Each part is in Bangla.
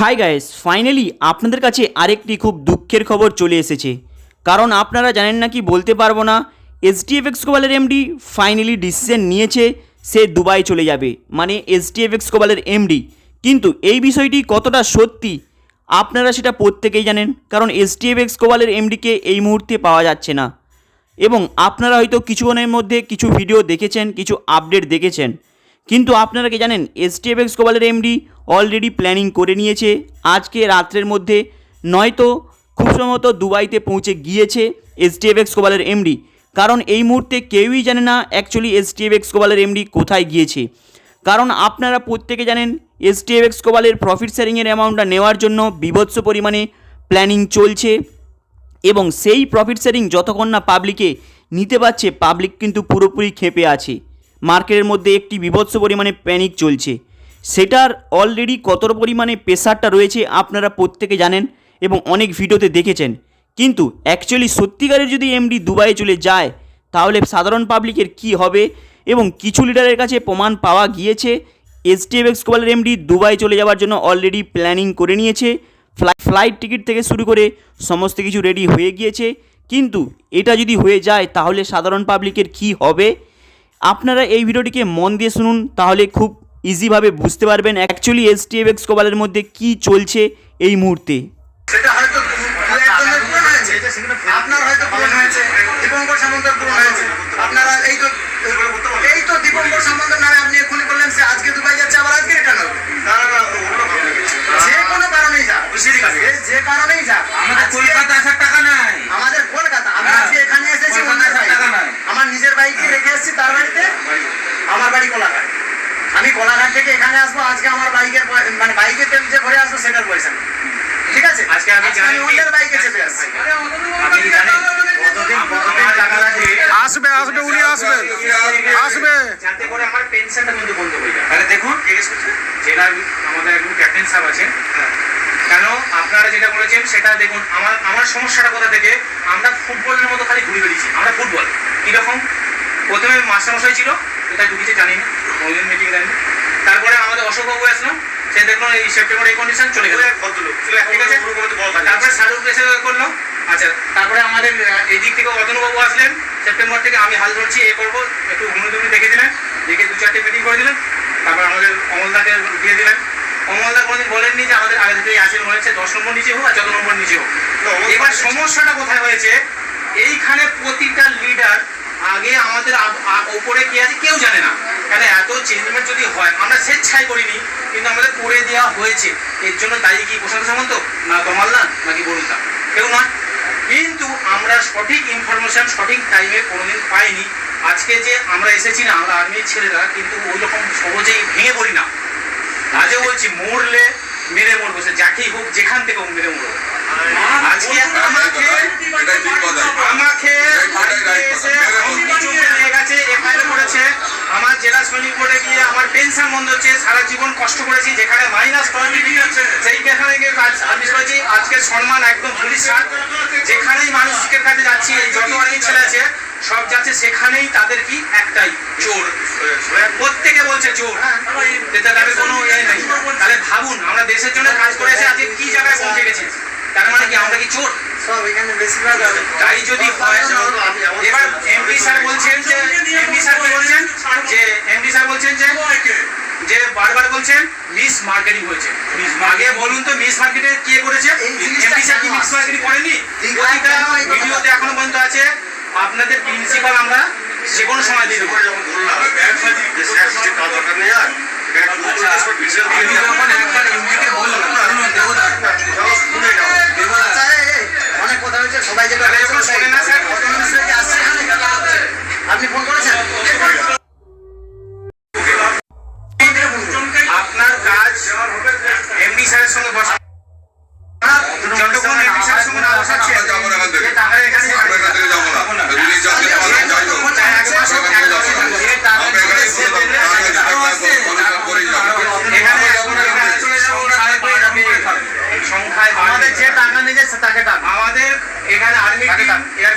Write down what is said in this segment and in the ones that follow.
হাই গাইস ফাইনালি আপনাদের কাছে আরেকটি খুব দুঃখের খবর চলে এসেছে। কারণ আপনারা জানেন না কি বলতে পারব না এসটিএফএক্স কোবালের এমডি ফাইনালি ডিসিশন নিয়েছে, সে দুবাই চলে যাবে। মানে এসটিএফএক্স কোবালের এমডি কিন্তু এই বিষয়টি কতটা সত্যি, আপনারা সেটা প্রত্যেকেই জানেন, কারণ এসটিএফএক্স কোবালের এমডিকে এই মুহূর্তে পাওয়া যাচ্ছে না। এবং আপনারা হয়তো কিছুক্ষণের মধ্যে কিছু ভিডিও দেখেছেন, কিছু আপডেট দেখেছেন। কিন্তু আপনারা কি জানেন এসটিএফএক্স কোবালের এমডি অলরেডি প্ল্যানিং করে নিয়েছে। আজকে রাত্রের মধ্যে নয়তো খুব সম্ভবত দুবাইতে পৌঁছে গিয়েছে এসটিএফএক্স কোবালের এমডি কারণ এই মুহূর্তে কেউই জানে না অ্যাকচুয়ালি এসটিএফএক্স কোবালের এমডি কোথায় গিয়েছে। কারণ আপনারা প্রত্যেকে জানেন এসটিএফএক্স কোবালের প্রফিট শেয়ারিংয়ের অ্যামাউন্টটা নেওয়ার জন্য বিভৎস পরিমাণে প্ল্যানিং চলছে এবং সেই প্রফিট শেয়ারিং যতক্ষণ না পাবলিকে নিতে পারছে পাবলিক কিন্তু পুরোপুরি খেপে আছে। মার্কেটের মধ্যে একটি বিভৎস পরিমাণে প্যানিক চলছে। সেটার অলরেডি কত পরিমাণে প্রেশারটা রয়েছে আপনারা প্রত্যেকে জানেন এবং অনেক ভিডিওতে দেখেছেন। কিন্তু অ্যাকচুয়ালি সত্যিকারের যদি এমডি দুবাইয়ে চলে যায়, তাহলে সাধারণ পাবলিকের কি হবে এবং কিছু লিডারের কাছে প্রমাণ পাওয়া গিয়েছে। এসটিএফএক্স কোবালের এমডি দুবাই চলে যাওয়ার জন্য অলরেডি প্ল্যানিং করে নিয়েছে। ফ্লাই ফ্লাইট টিকিট থেকে শুরু করে সমস্ত কিছু রেডি হয়ে গিয়েছে। কিন্তু এটা যদি হয়ে যায়, তাহলে সাধারণ পাবলিকের কি হবে? আপনারা এই ভিডিওটিকে মন দিয়ে শুনুন, তাহলে খুব ইজিভাবে বুঝতে পারবেন actually S T F STFX কপালের মধ্যে কি চলছে এই মুহূর্তে। সেটা হয়তো দু একজনের পূরণ হয়েছে আপনার হয়তো পূরণ হয়েছে দীপঙ্কর সামন্তের পূরণ হয়েছে আপনারা এই তো এই তো দীপঙ্কর সামন্তের নামে আপনি এক্ষুনি বললেন সে আজকে দুবাই যাচ্ছে আবার আজকে রিটার্ন হবে যে কোনো কারণেই যাক যে- যে কারণেই যাক আমাদের আজকে- কলকাতা আসার টাকা নাই আমাদের কলকাতা আমি হ্যাঁ। আজকে এখানে এসেছি কলকাতা অন্যের বাড়ি। টাকা নাই। আমার নিজের বাইকে রেখে এসেছি তার বাড়িতে আমার বাড়ি কোলাঘাট আমি কোলাঘাট থেকে এখানে আসব আজকে আমার বাইকের পয়- মানে বাইকে তেল যে ভরে আসব সেটার পয়সা নেই। ঠিক আছে? আজকে আমি জানি কি- বাইকে চেপে আসছি আপনি জানেন কতদিন কতদিন টাকা লাগে আসবে আসবে উনি আসবেন আসবে যাতে করে আমার পেনশনটা কিন্তু বন্ধ হয়ে যায়। তাহলে দেখুন জেলা আমাদের একজন ক্যাপ্টেন সাহেব আছেন। কেন? আপনারা যেটা বলেছেন সেটা দেখুন আমার আমার সমস্যাটা কোথা থেকে? আমরা ফুটবলের মতো খালি ঘুরে বেরিয়েছি আমরা ফুটবল। কীরকম? প্রথমে মাস্টারমশাই ছিল কোথায় ঢুকেছে জানি না কোনদিন মিটিং জানি তারপরে আমাদের অশোকবাবু আসলো সে দেখল এই সেপ্টেম্বর এই কন্ডিশন চলে গেল। ঠিক আছে? তারপরে শাহরুখ এসে করল। আচ্ছা তারপরে আমাদের এই দিক থেকে অতনুবাবু আসলেন। সেপ্টেম্বর থেকে আমি হাল ধরছি এ করব একটু টুমে দেখে দিলেন। দেখে দু চারটে মিটিং করে দিলেন। তারপর আমাদের অমলদাকে দিয়ে দিলেন। অমলদা কোনোদিন বলেননি যে আমাদের আগে থেকে আসেন হচ্ছে দশ নম্বর নিচে হোক আর চোদ্দ নম্বর নিচে হোক। এবার সমস্যাটা কোথায় হয়েছে? এইখানে প্রতিটা লিডার আগে আমাদের ওপরে কি আছে কেউ জানে না। কেন এত চেঞ্জমেন্ট যদি হয়, আমরা স্বেচ্ছায় করিনি, কিন্তু আমাদের করে দেওয়া হয়েছে। এর জন্য দায়ী কি প্রশান্ত সামন্ত, না কমালদা নাকি বরুণদা? কেউ নয় কিন্তু আমরা সঠিক ইনফরমেশন সঠিক টাইমে কোনোদিন পাইনি। আজকে যে আমরা এসেছি না, আমরা আর্মির ছেলেরা, কিন্তু ওই রকম সহজেই ভেঙে পড়ি না। আজও বলছি, মরলে মেরে মরবো, সে যাকেই হোক, যেখান থেকে হোক মেরে মরবো। করেছে করেছি। করেছি যেখানেই মানুষের কাছে যাচ্ছি যত অনেক ছেলে আছে, সব যাচ্ছে সেখানেই তাদের কি? একটাই, চোর। প্রত্যেকে বলছে চোর। তাদের কোনো ইয়ে নেই। তাহলে ভাবুন, আমরা দেশের জন্য কাজ করে এসে আজকে কি জায়গায় পৌঁছে গেছি? তার মানে কি আমরা কি চোর? সব এখানে বেশিরভাগ তাই যদি হয় এবার এমপি স্যার বলছেন যে এমপি স্যার বলছেন? যে এমপি স্যার বলছেন যে যে বারবার বলছেন মিস মার্কেটিং হয়েছে। আগে বলুন তো মিস মার্কেটে কে করেছে? এমপি স্যার কি মিস মার্কেটিং করেনি? ভিডিওতে এখনও পর্যন্ত আছে। আপনাদের প্রিন্সিপাল আমরা যে কোনো সময় দিয়ে দেবো। অনেক কথা হয়েছে সবাই যেটা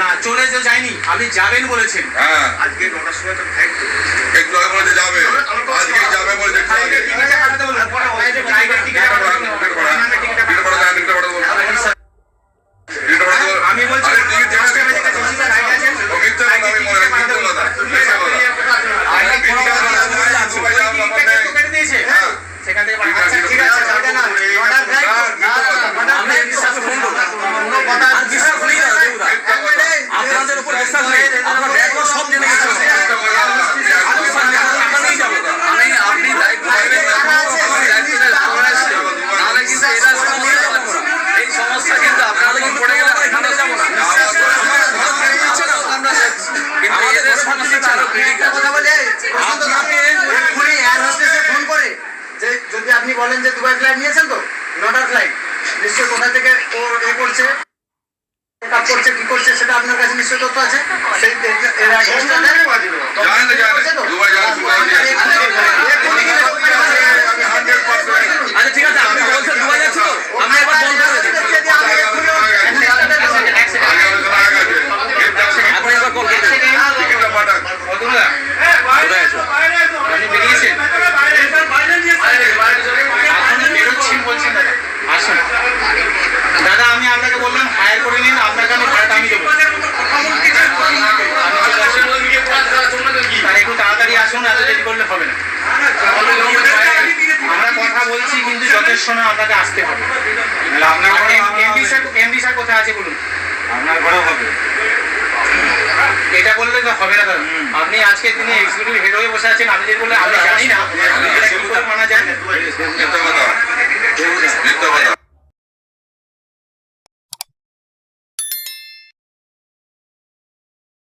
না চলে যে যায়নি আপনি যাবেন বলেছেন। হ্যাঁ। আজকে নটার সময় তো ফ্লাইট একটু আগে বলতে যাবে। আজকে যাবে? বলছে একটু আগে টিকিটটা কাটাতে বলুন ফ্লাইটের টিকিটটা কাটাতে বলুন টিকিটটা টিকিট কাটাতে পাঠা বলুন। টিকিট পাঠা টিকিট পাঠা আমি বলছি আরে টিকিট দশটা বেজে গেছে, চিন্তা নাই আছেন। ও মিথ্যা কথা আমি মনে হয় মিথ্যা কথা মিথ্যা কথা আরে মিথ্যা কথা ওই আমি দুবাই যাওয়ার টিকিটটা ব্যাপারে কেটে কেটে দিয়েছে? হ্যাঁ। সেখান থেকে পাঠানো। ঠিক আছে, আচ্ছা, ঠিক আছে, যাবে না। নটার flight তো? আমরা বিশ্বাস ফোন করব কোনো কথা বিশ্বাস করি না আপনাদের উপর বিশ্বাস নেই আপনার ব্যাগও সব জেনে গেছে আমি আপনি দায়িত্ব নেবেন না আমি দায়িত্ব নেবেন নাহলে কিন্তু এটা সমস্যা যাব না এই সমস্যা কিন্তু আপনারা কিন্তু পড়ে গেলে এখানে যাব না আমরা যাচ্ছি। কিন্তু আমাদের এদের সমস্যাটা আরও একটা critical। কথা বলে প্রশান্ত দা, এক্ষুনি এয়ার হোস্টেসে ফোন করে যে যদি আপনি বলেন যে দুবাই ফ্লাইট নিয়েছেন তো? নটা ফ্লাইট নিশ্চয় কোথা থেকে ও এ করছে কাজ করছে কি করছে সেটা আপনার কাছে নিশ্চয় তথ্য আছে? সেই এরা আপনাকে আসতে হবে। আপনার কোথায় আছে বলুন? আপনার হবে। এটা বললে তো হবে না দাদা। আপনি আজকের দিনে এক্সিকিউটিভ হেড হয়ে বসে আছেন আমি যে বললে আমি জানি না। মানা যায়